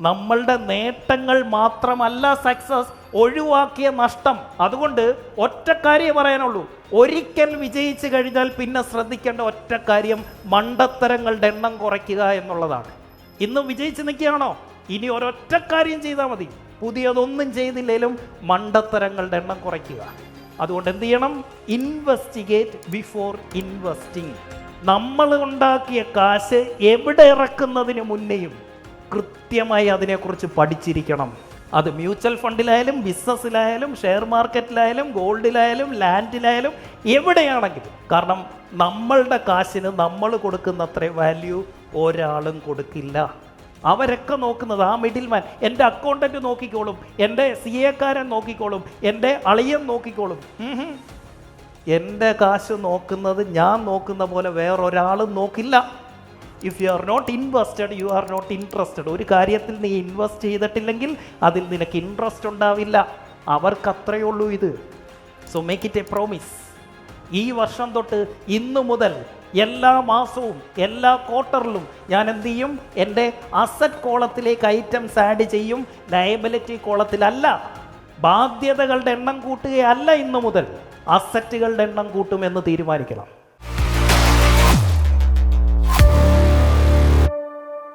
നമ്മളുടെ നേട്ടങ്ങൾ മാത്രമല്ല സക്സസ് ഒഴിവാക്കിയ നഷ്ടം. അതുകൊണ്ട് ഒറ്റ കാര്യം പറയാനുള്ളൂ. ഒരിക്കൽ വിജയിച്ചു കഴിഞ്ഞാൽ പിന്നെ ശ്രദ്ധിക്കേണ്ട ഒറ്റ കാര്യം മണ്ടത്തരങ്ങളുടെ എണ്ണം കുറയ്ക്കുക എന്നുള്ളതാണ്. ഇന്നും വിജയിച്ച് നിൽക്കുകയാണോ? ഇനി ഒരൊറ്റ കാര്യം ചെയ്താൽ മതി. പുതിയതൊന്നും ചെയ്തില്ലെങ്കിലും മണ്ടത്തരങ്ങളുടെ എണ്ണം കുറയ്ക്കുക. അതുകൊണ്ട് എന്ത് ചെയ്യണം? ഇൻവെസ്റ്റിഗേറ്റ് ബിഫോർ ഇൻവെസ്റ്റിംഗ് നമ്മൾ ഉണ്ടാക്കിയ കാശ് എവിടെ ഇറക്കുന്നതിന് മുന്നേയും കൃത്യമായി അതിനെക്കുറിച്ച് പഠിച്ചിരിക്കണം. അത് മ്യൂച്വൽ ഫണ്ടിലായാലും ബിസിനസ്സിലായാലും ഷെയർ മാർക്കറ്റിലായാലും ഗോൾഡിലായാലും ലാൻഡിലായാലും എവിടെയാണെങ്കിലും. കാരണം നമ്മളുടെ കാശിന് നമ്മൾ കൊടുക്കുന്ന അത്ര വാല്യൂ ഒരാളും കൊടുക്കില്ല. അവരൊക്കെ നോക്കുന്നത് ആ മിഡിൽ മാൻ എന്റെ അക്കൗണ്ടന്റ് നോക്കിക്കോളും എന്റെ സി എക്കാരൻ നോക്കിക്കോളും എന്റെ അളിയൻ നോക്കിക്കോളും. എന്റെ കാശ് നോക്കുന്നത് ഞാൻ നോക്കുന്ന പോലെ വേറൊരാളും നോക്കില്ല. If you are not invested you are not interested ഒരു കാര്യത്തിൽ നീ ഇൻവെസ്റ്റ് ചെയ്തിട്ടില്ലെങ്കിൽ അതിൽ നിനക്ക് ഇൻട്രസ്റ്റ് ഉണ്ടാവില്ല. അവർക്ക് അത്രയേ ഉള്ളൂ ഇത്. So make it a promise ഈ വർഷം തൊട്ട് ഇന്നു മുതൽ എല്ലാ മാസവും എല്ലാ ക്വാർട്ടറിലും ഞാൻ എന്ത് ചെയ്യും? എന്റെ അസറ്റ് കോളത്തിലേക്ക് ഐറ്റംസ് ആഡ് ചെയ്യും. ലയബിലിറ്റി കോളത്തിലല്ല. ബാധ്യതകളുടെ എണ്ണം കൂട്ടുകയല്ല ഇന്നു മുതൽ. അസറ്റുകളുടെ എണ്ണം കൂട്ടുമെന്ന് തീരുമാനിക്കണം.